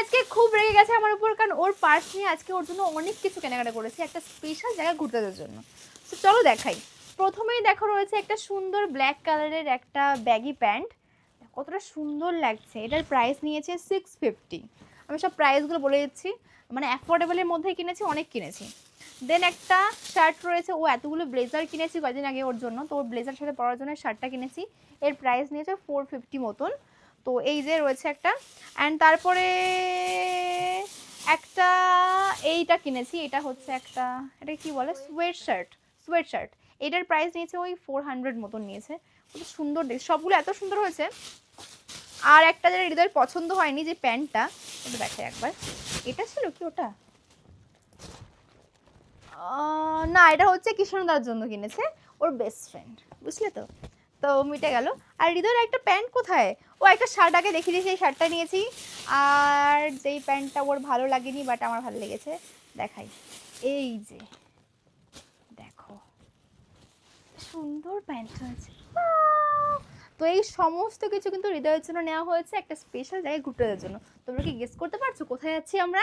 আজকে খুব রেগে গেছে আমার উপর, কারণ ওর পার্স নিয়ে আজকে ওর জন্য অনেক কিছু কেনাকাটা করেছে, একটা স্পেশাল জায়গা ঘুরতে যাওয়ার জন্য। তো চলো দেখাই। প্রথমেই দেখো রয়েছে একটা সুন্দর ব্ল্যাক কালারের একটা ব্যাগি প্যান্ট কতটা সুন্দর লাগছে, এটার প্রাইস নিয়েছে সিক্স ফিফটি আমি সব প্রাইসগুলো বলে দিচ্ছি মানে অ্যাফোর্ডেবলের মধ্যেই কিনেছি, অনেক কিনেছি। দেন একটা শার্ট রয়েছে, ও এতগুলো ব্লেজার কিনেছি কয়েকদিন আগে ওর জন্য, তো ওর ব্লেজার সাথে পরার জন্য শার্টটা কিনেছি। এর প্রাইস নিয়েছে ফোর ফিফটি মতন। তো এই যে রয়েছে একটা অ্যান্ড তারপরে একটা এইটা কিনেছি, এটা হচ্ছে একটা, এটা কি বলে? সোয়েট শার্ট সোয়েট শার্ট এটার প্রাইস নিয়েছে ওই ফোর হান্ড্রেড মতন নিয়েছে। খুব সুন্দর দেখ সবগুলো এত সুন্দর হয়েছে। আর একটা যেটা হৃদয়ের পছন্দ হয়নি, যে প্যান্টটা, ওটা দেখাই একবার। এটা ছিল কি ওটা? না, এটা হচ্ছে কৃষ্ণদার জন্য কিনেছে। ওর বেস্ট ফ্রেন্ড বুঝলে তো? তো মিটে গেল। আর হৃদয়ের একটা প্যান্ট কোথায়? ও একটা শার্ট আগে দেখিয়ে দিয়ে সেই শার্টটা নিয়েছি। আর যেই প্যান্টটা ওর ভালো লাগেনি বাট আমার ভালো লেগেছে, দেখাই। এই যে, দেখো। সুন্দর প্যান্ট হয়েছে। তো এই সমস্ত কিছু কিন্তু হৃদয়ের জন্য নেওয়া হয়েছে, একটা স্পেশাল জায়গায় ঘুরতে জন্য। তোমরা কি গেস করতে পারছ কোথায় যাচ্ছি আমরা?